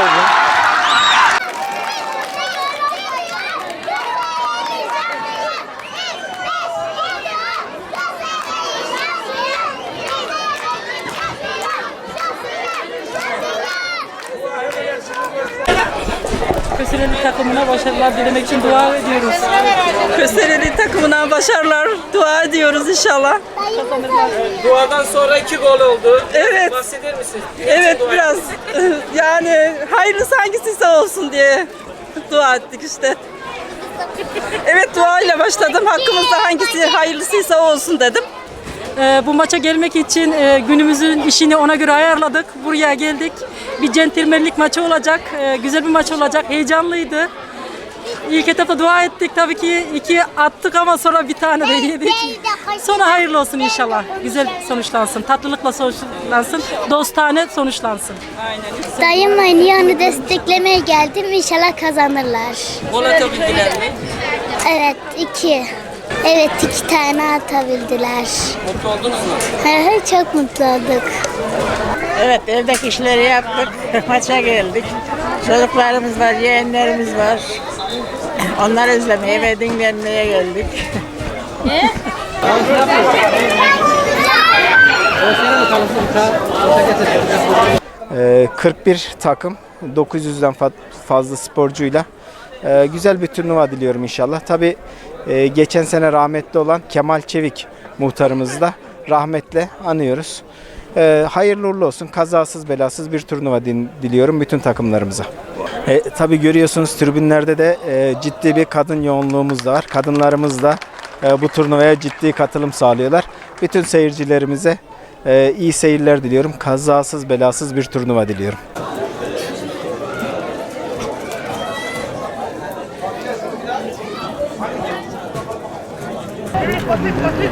children. Köseleli takımına başarılar dilemek için dua ediyoruz. Köseleli takımına başarılar dua ediyoruz inşallah. Duadan sonra iki gol oldu. Evet. Bahseder misin? Evet biraz yani hayırlısı hangisiyse olsun diye dua ettik işte. Evet duayla başladım. Hakkımızda hangisi hayırlısıysa olsun dedim. Ee, bu maça gelmek için e, günümüzün işini ona göre ayarladık. Buraya geldik. Bir centilmenlik maçı olacak. Ee, güzel bir maç olacak. Heyecanlıydı. İlk etapta dua ettik. Tabii ki iki attık ama sonra bir tane de yedik. Sonra hayırlı olsun inşallah. Güzel sonuçlansın. Tatlılıkla sonuçlansın. Dostane sonuçlansın. Dayım oynuyor onu desteklemeye geldim. İnşallah kazanırlar. Gol atabildiler mi? Evet iki. Evet iki tane atabildiler. Mutlu oldunuz mu? Hı, Çok mutlu olduk. Evet evdeki işleri yaptık. Maça geldik. Çocuklarımız var, yeğenlerimiz var. Onları izlemeye ve dinlenmeye geldik. Ee, 41 takım, 900'den fa- fazla sporcuyla ee, güzel bir turnuva diliyorum inşallah. Tabi geçen sene rahmetli olan Kemal Çevik muhtarımızı da rahmetle anıyoruz. Ee, hayırlı uğurlu olsun, kazasız belasız bir turnuva diliyorum bütün takımlarımıza. E, tabii görüyorsunuz tribünlerde de e, ciddi bir kadın yoğunluğumuz da var. Kadınlarımız da e, bu turnuvaya ciddi katılım sağlıyorlar. Bütün seyircilerimize e, iyi seyirler diliyorum. Kazasız belasız bir turnuva diliyorum. Hadi hadi hadi.